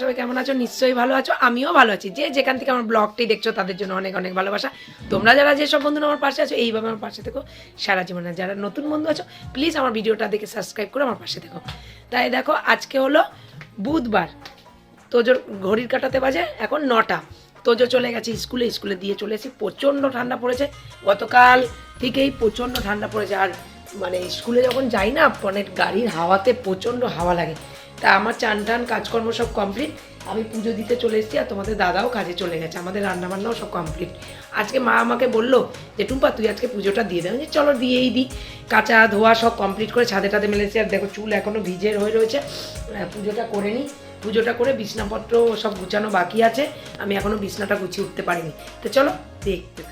সবাই কেমন আছো? নিশ্চয়ই ভালো আছো। আমিও ভালো আছি। যে যেখান থেকে আমার ব্লগটি দেখছ, তাদের জন্য অনেক অনেক ভালোবাসা। তোমরা যারা যেসব বন্ধু আমার পাশে আছো, এইভাবে আমার পাশে থেকো। সারা জীবনে যারা নতুন বন্ধু আছো প্লিজ আমার ভিডিওটা দেখে সাবস্ক্রাইব করে আমার পাশে থেকো। তাই দেখো, আজকে হলো বুধবার। তোজোর ঘড়ির কাটাতে বাজে এখন নটা। তোজো চলে গেছে স্কুলে। স্কুলে দিয়ে চলে এসেছি। প্রচণ্ড ঠান্ডা পড়েছে। গতকাল থেকেই প্রচণ্ড ঠান্ডা পড়েছে। আর মানে স্কুলে যখন যাই না অনেক গাড়ির হাওয়াতে প্রচণ্ড হাওয়া লাগে। তা আমার চান টান, কাজকর্ম সব কমপ্লিট আমি পুজো দিতে চলে এসেছি আর তোমাদের দাদাও কাজে চলে গেছে, আমাদের রান্নাবান্নাও সব কমপ্লিট আজকে মা আমাকে বলল যে, টুম্পা, তুই আজকে পুজোটা দিয়ে দেবে চলো দিয়েই দিই। কাঁচা ধোয়া সব কমপ্লিট করে ছাদে টাদে মেলেছি আর দেখো চুল এখনও ভিজে হয়ে রয়েছে। পুজোটা করে নিই। পুজোটা করে বিছনাপত্র সব গুছানো বাকি আছে। আমি এখনও বিছনাটা গুছিয়ে উঠতে পারিনি। তো চলো দেখতে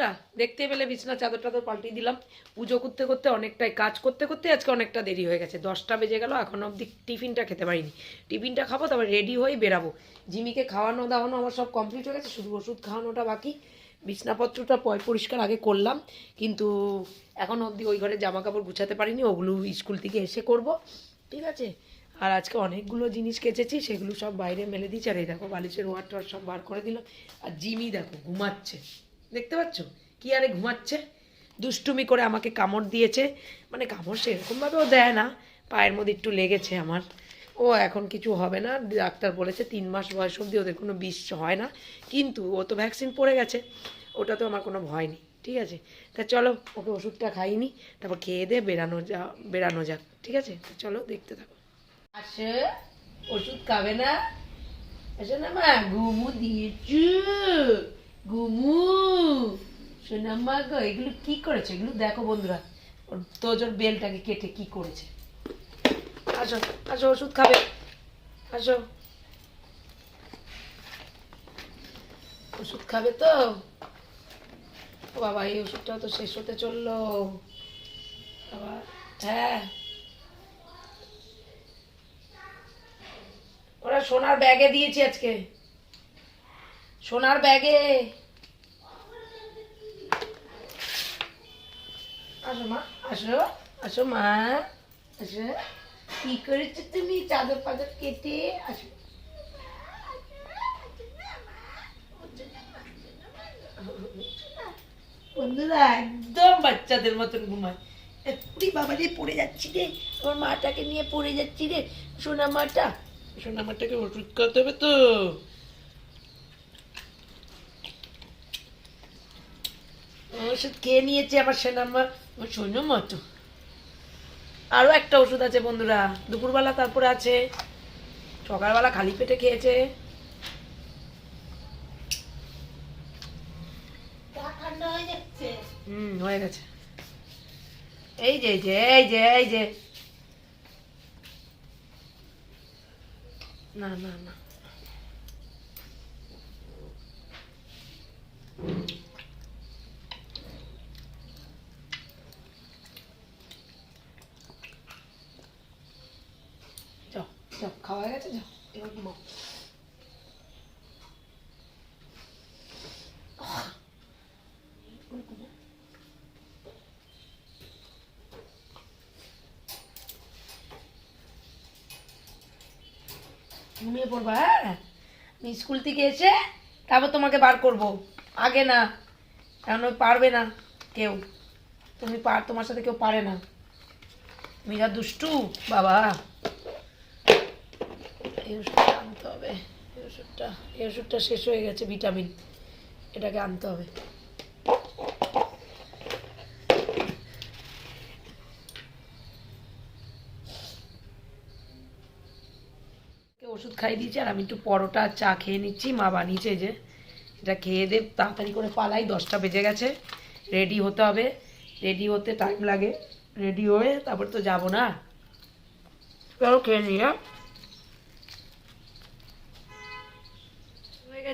বন্ধুরা, দেখতে পেলে বিছনা চাদর টাদর পাল্টিয়ে দিলাম। পুজো করতে করতে অনেকটাই কাজ করতে করতে আজকে অনেকটা দেরি হয়ে গেছে। দশটা বেজে গেল, এখন অবধি টিফিনটা খেতে পারিনি। টিফিনটা খাব, তারপর রেডি হয়ে বেরাবো। জিমিকে খাওয়ানো দাওয়ানো আমার সব কমপ্লিট হয়ে গেছে, শুধু ওষুধ খাওয়ানোটা বাকি। বিছনাপত্রটা পয় পরিষ্কার আগে করলাম, কিন্তু এখন অবধি ওই ঘরে জামা কাপড় গুছাতে পারিনি, ওগুলো স্কুল থেকে এসে করব। ঠিক আছে? আর আজকে অনেকগুলো জিনিস কেচেছি, সেগুলো সব বাইরে মেলে দিয়েছি। আর এই দেখো, বালিশের ওয়ার টোয়ার সব বার করে দিলাম। আর জিমি দেখো, ঘুমাচ্ছে। দেখতে পাচ্ছ? কি আরে ঘুমাচ্ছে? দুষ্টুমি করে আমাকে কামড় দিয়েছে। মানে কামড় সেরকমভাবেও দেয় না। পায়ের মধ্যে একটু লেগেছে আমার। ও এখন কিছু হবে না। ডাক্তার বলেছে তিন মাস বয়স অবধি ওদের কোনো বিষ হয় না। কিন্তু ও তো ভ্যাকসিন পড়ে গেছে। ওটা তো আমার কোনো ভয় নেই। ঠিক আছে? তা চলো, ওকে ওষুধটা খাইনি। তারপর খেয়ে দিয়ে বেরানো যা বেরানো যাক। ঠিক আছে? চলো, দেখতে থাকো। আসে? ওষুধ খাবে না? আসে না মা? ঘুমু দিয়েছু। ঘুমু। সোনাম্মা গো, এগুলো কি করেছে? এগুলো দেখো বন্ধুরা। ওর তোজোর বেলটাকে কেটে কি করেছে। আসো আসো, ওষুধ খাবে। আসো। ওষুধ খাবে তো? ও বাবা, এই ওষুধটা তো শেষ হতে চলল। হ্যাঁ। ওরা সোনার ব্যাগে দিয়েছি আজকে। সোনার ব্যাগে। আসো মা, আসো আসো মা, আসো। কি করেছ তুমি চাদর পাদর কেটে? আসো। বন্ধুরা, একদম বাচ্চাদের মতন ঘুমায়। পুরি বাবা রে পড়ে যাচ্ছি রে, আমার মাটাকে নিয়ে পড়ে যাচ্ছি রে, সোনা মাটা। সোনা মাটাকে ওষুধ খাওয়াতে হবে তো। ওষুধ খেয়ে নিয়েছে আমার সোনামা ও সোনো মতো আরও একটা ওষুধ আছে বন্ধুরা। দুপুরবেলা তারপরে আছে। সকালবেলা খালি পেটে খেয়েছে। হুম হয়ে গেছে। এই যে এই যে এই যে এই যে। না না না। খাওয়া গেছে এবার ঘুমাও ঘুমিয়ে পড়বা হ্যাঁ আমি স্কুল থেকে এসে তারপর তোমাকে বার করব। আগে না কারণ ওই পারবে না কেউ। তুমি পার তোমার সাথে কেউ পারে না। যা দুষ্টু বাবা। আনতে হবে। শেষ হয়ে গেছে, ভিটামিন। এটাকে আনতে হবে। ওষুধ খাইয়ে দিয়েছি, আর আমি একটু পরোটা, চা খেয়ে নিচ্ছি। মা বানিয়েছে যে, এটা খেয়ে দে, তাড়াতাড়ি করে পালাই, দশটা বেজে গেছে। রেডি হতে হবে। রেডি হতে টাইম লাগে। রেডি হয়ে তারপর তো যাব না। চলো খেয়ে নিই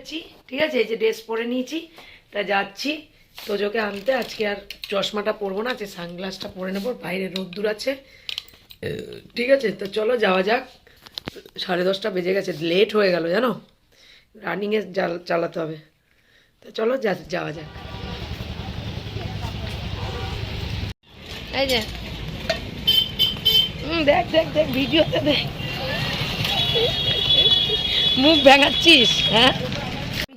গেছি ঠিক আছে? এই যে ড্রেস পরে নিয়েছি তা যাচ্ছি। তোজোকে আনতে আজকে আর চশমাটা পরবো না আজকে সানগ্লাসটা পরে নেব বাইরে রোদ্দুর আছে। ঠিক আছে? তো চলো যাওয়া যাক। সাড়ে দশটা বেজে গেছে লেট হয়ে গেল জানো? রানিংয়ে চালাতে হবে। তো চলো যা যাওয়া যাক। এই যে। হুম দেখ দেখ দেখ ভিডিওতে দেখ। মুখ ভেঙাচ্ছিস হ্যাঁ?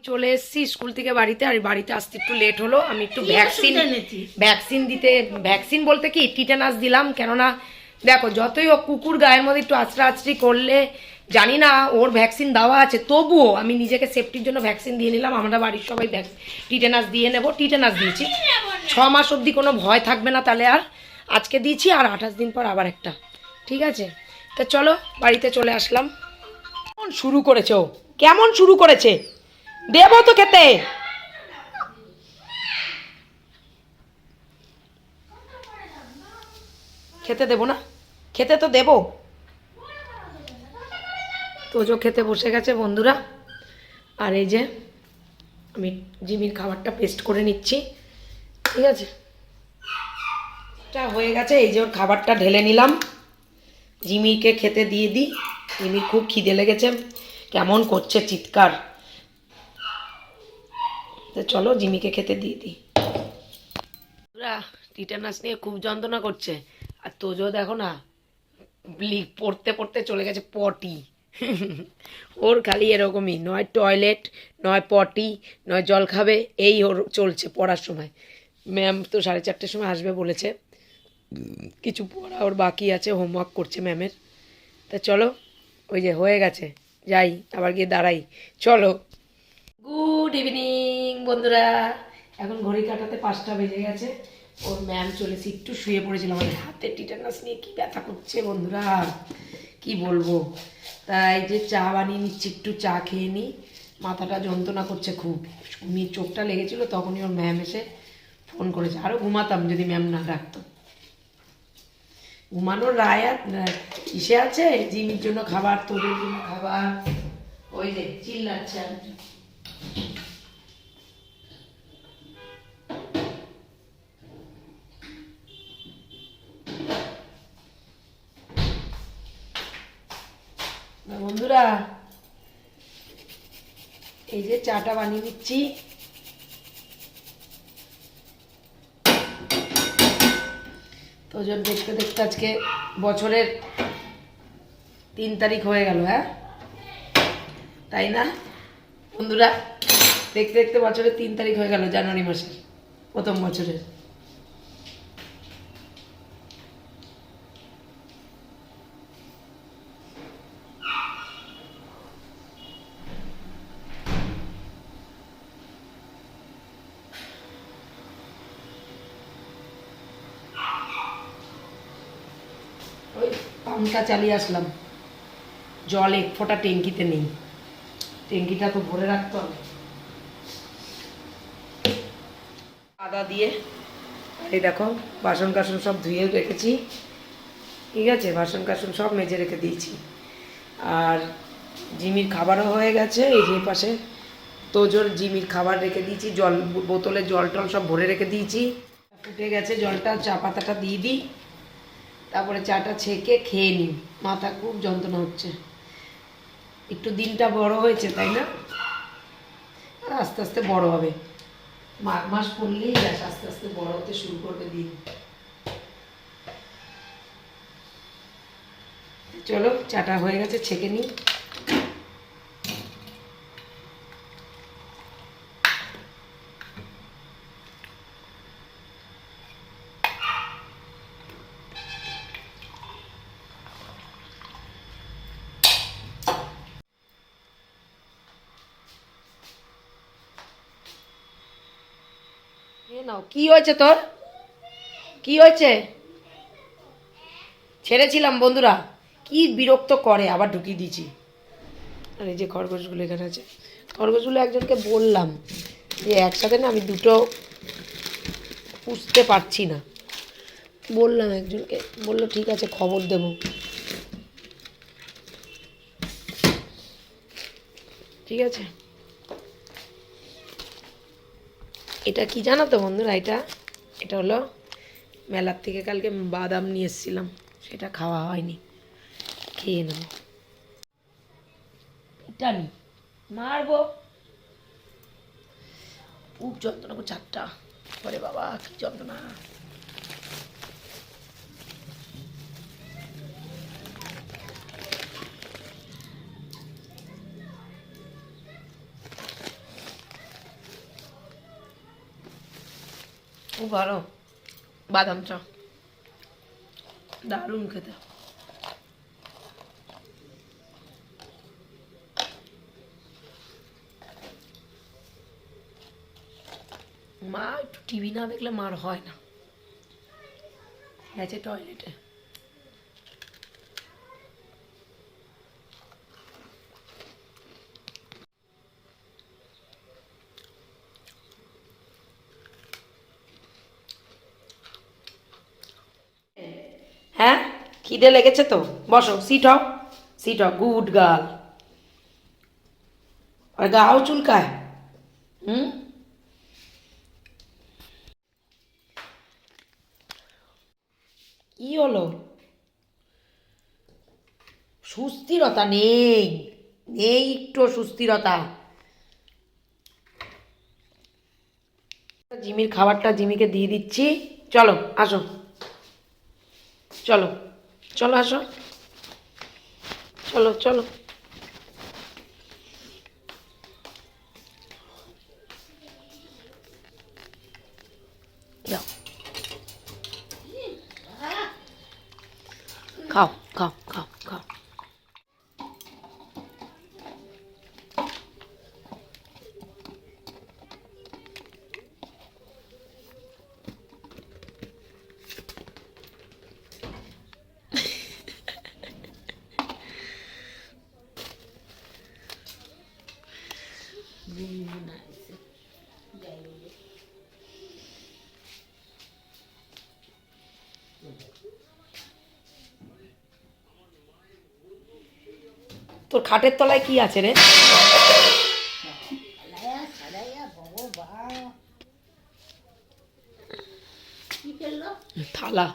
চলে এসেছি স্কুল থেকে বাড়িতে আর বাড়িতে আসতে একটু লেট হলো। আমি একটু ভ্যাকসিন ভ্যাকসিন দিতে ভ্যাকসিন বলতে কি টিটানাস দিলাম কেননা দেখো যতই হোক কুকুর গায়ের মধ্যে একটু আছড়া আছড়ি করলে জানি না ওর ভ্যাকসিন দেওয়া আছে তবুও আমি নিজেকে সেফটির জন্য ভ্যাকসিন দিয়ে নিলাম। আমরা বাড়ির সবাই টিটেনাস দিয়ে নেব টিটেনাস দিয়েছি। ছ মাস অবধি কোনো ভয় থাকবে না তাহলে আর। আজকে দিয়েছি আর আঠাশ দিন পর আবার একটা। ঠিক আছে? তা চলো বাড়িতে চলে আসলাম। কেমন শুরু করেছে ও? কেমন শুরু করেছে? দেবো তো খেতে। খেতে দেবো না? খেতে তো দেবো। তোজো খেতে বসে গেছে বন্ধুরা। আর এই যে আমি জিমির খাবারটা পেস্ট করে নিচ্ছি। ঠিক আছে? এটা হয়ে গেছে, এই যে ওর খাবারটা ঢেলে নিলাম। জিমিকে খেতে দিয়ে দিই। জিমির খুব খিদে লেগেছে। কেমন করছে চিৎকার। তো চলো জিমিকে খেতে দিয়ে দিই। টিটানাস নিয়ে খুব যন্ত্রণা করছে। আর তোজো দেখো না পড়তে পড়তে চলে গেছে পটি। ওর খালি এরকমই, নয় টয়লেট, নয় পটি, নয় জল খাবে, এই ওর চলছে পড়ার সময়। ম্যাম তো সাড়ে চারটের সময় আসবে বলেছে। কিছু পড়া ওর বাকি আছে, হোমওয়ার্ক করছে ম্যামের। তা চলো, ওই যে হয়ে গেছে, যাই, আবার গিয়ে দাঁড়াই। চলো। গুড ইভিনিং বন্ধুরা। এখন ঘড়ি কাটাতে পাঁচটা বেজে গেছে। ওর ম্যাম চলেছে একটু শুয়ে পড়েছিল। আমাদের হাতে টিটানাস নিয়ে কি ব্যথা করছে বন্ধুরা? কি বলব? তাই যে চা বানিয়ে নিচ্ছি একটু চা খেয়ে নিই মাথাটা যন্ত্রণা করছে খুব। ঘুমিয়ে চোখটা লেগেছিল তখনই ওর ম্যাম এসে ফোন করেছে। আরও ঘুমাতাম যদি ম্যাম না ডাকতো। ঘুমানোর রায় আহ, আছে? জিমির জন্য খাবার তোদের জন্য খাবার। ওই যে চিল্লাচ্ছে আর বন্ধুরা, এই যে চাটা বানিয়ে দিচ্ছি তো জন্য দেখতে দেখতে আজকে বছরের তিন তারিখ হয়ে গেল হ্যাঁ? তাই না? বন্ধুরা, দেখতে দেখতে বছরের তিন তারিখ হয়ে গেল জানুয়ারি মাসের, প্রথম বছরের। ওই পাম্পটা চালিয়ে আসলাম। জল এক ফোঁটা ট্যাঙ্কিতে নেই। ট্যাঙ্কিটা তো ভরে রাখতে হবে। আদা দিয়ে এই দেখো, বাসন কাসন সব ধুয়ে রেখেছি। ঠিক আছে? বাসন কাসন সব মেজে রেখে দিয়েছি। আর জিমির খাবারও হয়ে গেছে। এই যে পাশে তোজোর জিমির খাবার রেখে দিয়েছি। জল, বোতলে জল টল সব ভরে রেখে দিয়েছি। ফুটে গেছে জলটা, চা পাতাটা দিয়ে দিই। তারপরে চাটা ছেঁকে খেয়ে নিই। মাথা খুব যন্ত্রণা হচ্ছে। একটু দিনটা বড় হয়েছে, তাই না? আর আস্তে আস্তে বড় হবে। মাঘ মাস পড়লেই ব্যাস, আস্তে আস্তে বড় হতে শুরু করবে দিন। চলো, চাটা হয়ে গেছে, ছেঁকে নিই। নাও। কি হয়েছে তোর? কি হয়েছে? ছেড়েছিলাম বন্ধুরা। কি বিরক্ত করে, আবার ঢুকিয়ে দিয়েছি। আর এই যে খরগোশগুলো এখানে আছে। খরগোশগুলো একজনকে বললাম যে একসাথে না আমি দুটো পুষতে পারছি না। বললাম একজনকে, বলল, ঠিক আছে, খবর দেব। ঠিক আছে? এটা কি জানো তো বন্ধুরা এটা? এটা হলো মেলার থেকে কালকে বাদাম নিয়ে এসেছিলাম। সেটা খাওয়া হয়নি। খেয়ে নেব। এটা নি মারবো। খুব যন্ত্রণা চারটা। পরে বাবা, কি যন্ত্রণা। খুব ভালো। বাদাম চা। দারুণ খেতে। মা, একটু টিভি না দেখলে মার হয় না। গেছে টয়লেটে হ্যাঁ খিদে লেগেছে তো? বসো সিট হও সিট হও। গুড গার্ল আর গাও চুলকায়। হুম? কি হলো? সুস্থিরতা নেই। নেই একটু সুস্থিরতা। জিমির খাবারটা জিমিকে দিয়ে দিচ্ছি। চলো, আসো। চলো। চলো আসো। চলো চলো। খাও। তোর খাটের তলায় কি আছে রে? থালা।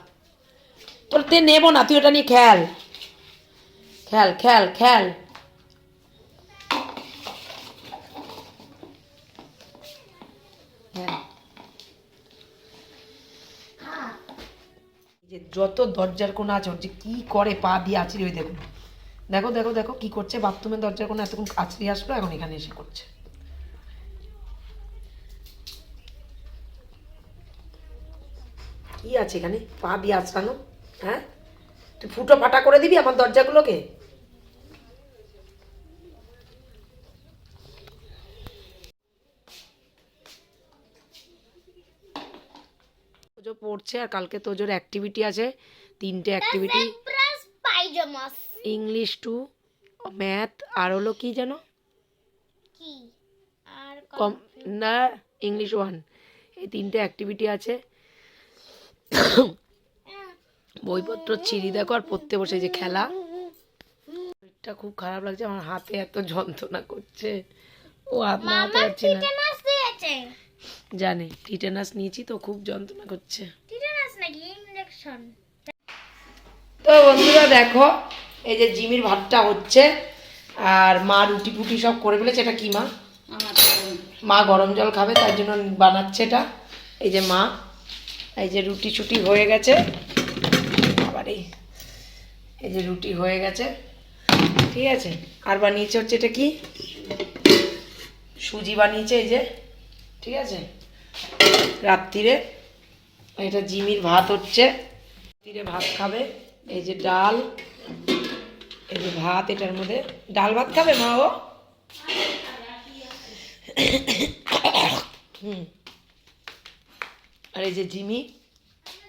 তোর তে নেব না তুই ওটা নিয়ে খেল খেল খেল খেল যে যত দরজার কোনো আছে যে কী করে পা দিয়ে আঁচড়ে ওই দেখুন। দেখো দেখো দেখো কি করছে? বাথরুমের দরজার কোণ এতক্ষণ আছড়ি আসলো, এখন এখানে এসে করছে। কি আছে এখানে? পা দিয়ে আছড়ানো হ্যাঁ? তুই ফুটো ফাটা করে দিবি আমার দরজাগুলোকে? তোজো পড়ছে আর কালকে তোজোর অ্যাক্টিভিটি আছে, তিনটে activity pajamas. English to math আর হলো কি যেন আর কম না ইংলিশ ওয়ান। এই তিনটে অ্যাক্টিভিটি আছে। বইপত্র ছিঁড়ি দেখো আর পড়তে বসে যে খেলা। শরীরটা খুব খারাপ লাগছে আমার হাতে এত যন্ত্রণা করছে। ও হাত নামাতে পারছি না। জানে টিটেনাস নিয়েছি তো খুব যন্ত্রণা করছে। টিটানাস নাকি? ইনজেকশন তো বন্ধুরা দেখো এই যে জিমির ভাতটা হচ্ছে আর মা রুটি ফুটি সব করে ফেলেছে। এটা কি মা? মা গরম জল খাবে তার জন্য বানাচ্ছে এটা। এই যে মা এই যে রুটি ছুটি হয়ে গেছে। আবার এই এই যে রুটি হয়ে গেছে। ঠিক আছে আর বানিয়েছে হচ্ছে এটা কি? সুজি বানিয়েছে এই যে। ঠিক আছে রাত্রিরে এটা জিমির ভাত হচ্ছে। রাত্রিরে ভাত খাবে এই যে ডাল। এই যে ভাত, এটার মধ্যে ডাল ভাত খাবে মা ও? আর এই যে জিমি,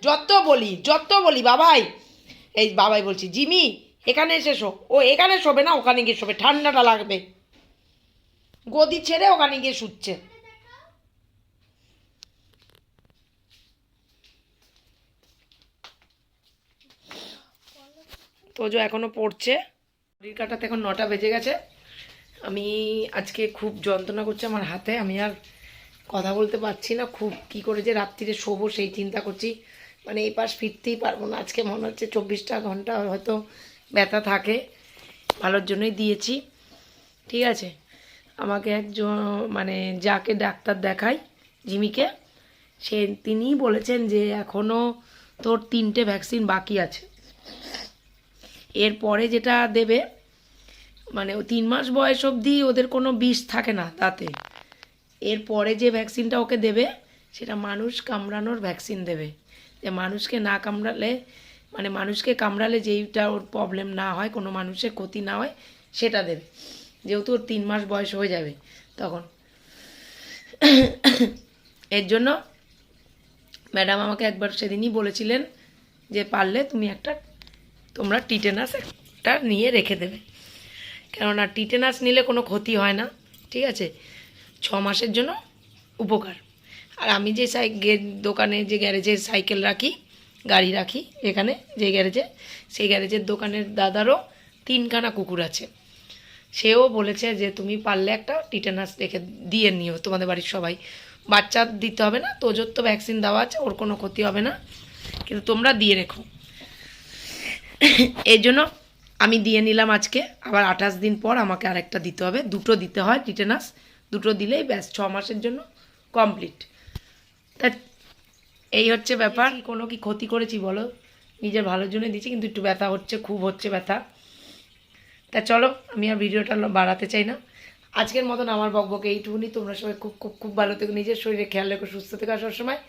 যত বলি যত বলি, বাবাই। এই বাবাই বলছি, জিমি, এখানে এসে শো। ও এখানে শোবে না, ওখানে গিয়ে শোবে, ঠান্ডাটা লাগবে। গদি ছেড়ে ওখানে গিয়ে শুচ্ছে। তোজো এখনও পড়ছে। ঘড়ির কাটাতে এখন নটা বেজে গেছে। আমি আজকে খুব যন্ত্রণা করছে আমার হাতে। আমি আর কথা বলতে পারছি না, খুব কি করে যে রাত্রিরে শোবো সেই চিন্তা করছি। মানে এই পাশ ফিরতেই পারব না। আজকে মনে হচ্ছে চব্বিশটা ঘণ্টা হয়তো ব্যথা থাকে, ভালোর জন্যই দিয়েছি। ঠিক আছে, আমাকে একজন মানে যাকে ডাক্তার দেখাই, জিমিকে, সে তিনিই বলেছেন যে এখনও তোর তিনটে ভ্যাকসিন বাকি আছে। এরপরে যেটা দেবে মানে ও তিন মাস বয়স অবধি ওদের কোনো বিষ থাকে না তাতে। এরপরে যে ভ্যাকসিনটা ওকে দেবে, সেটা মানুষ কামড়ানোর ভ্যাকসিন দেবে। যে মানুষকে না কামড়ালে মানে মানুষকে কামড়ালে যেইটা ওর প্রবলেম না হয়, কোনো মানুষের ক্ষতি না হয়, সেটা দেবে। যেহেতু ওর তিন মাস বয়স হয়ে যাবে তখন। এর জন্য ম্যাডাম আমাকে একবার সেদিনই বলেছিলেন যে, পারলে তুমি একটা, তোমরা টিটেনাস একটা নিয়ে রেখে দেবে। কেননা টিটেনাস নিলে কোনো ক্ষতি হয় না, ঠিক আছে? ছ মাসের জন্য উপকার। আর আমি যে সাই দোকানে যে গ্যারেজে সাইকেল রাখি, গাড়ি রাখি, এখানে যে গ্যারেজে, সেই গ্যারেজের দোকানের দাদারও তিনখানা কুকুর আছে। সেও বলেছে যে, তুমি পারলে একটা টিটেনাস রেখে দিয়ে নিও, তোমাদের বাড়ির সবাই। বাচ্চা দিতে হবে না, তোজোর তো ভ্যাকসিন দেওয়া আছে, ওর কোনো ক্ষতি হবে না। কিন্তু তোমরা দিয়ে রেখো। এই জন্য আমি দিয়ে নিলাম আজকে। আবার আঠাশ দিন পর আমাকে আরেকটা দিতে হবে। দুটো দিতে হয় টিটেনাস। দুটো দিলেই ব্যাস, ছ মাসের জন্য কমপ্লিট তা এই হচ্ছে ব্যাপার। কোনো কি ক্ষতি করেছি বলো? নিজের ভালোর জন্য দিচ্ছি, কিন্তু একটু ব্যথা হচ্ছে, খুব হচ্ছে ব্যথা। তা চলো, আমি আর ভিডিওটা বাড়াতে চাই না। আজকের মতন আমার বকবকে এইটুকুনি। তোমরা সবাই খুব খুব খুব ভালো থেকো। নিজের শরীরে খেয়াল রেখো, সুস্থ থেকো। সবসময়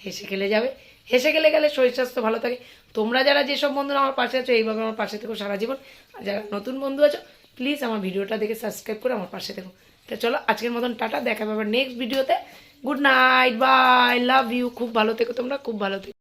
হেসে খেলে যাবে। হেসে গেলে গেলে শরীর স্বাস্থ্য ভালো থাকে। তোমরা যারা যেসব বন্ধুরা আমার পাশে আছো, এইভাবে আমার পাশে থেকো সারা জীবন। আর যারা নতুন বন্ধু আছো প্লিজ আমার ভিডিওটা দেখে সাবস্ক্রাইব করে আমার পাশে থেকো। তো চলো, আজকের মতন টাটা দেখা পাবে নেক্সট ভিডিওতে good night bye love you খুব ভালো থেকো তোমরা, খুব ভালো থেকো।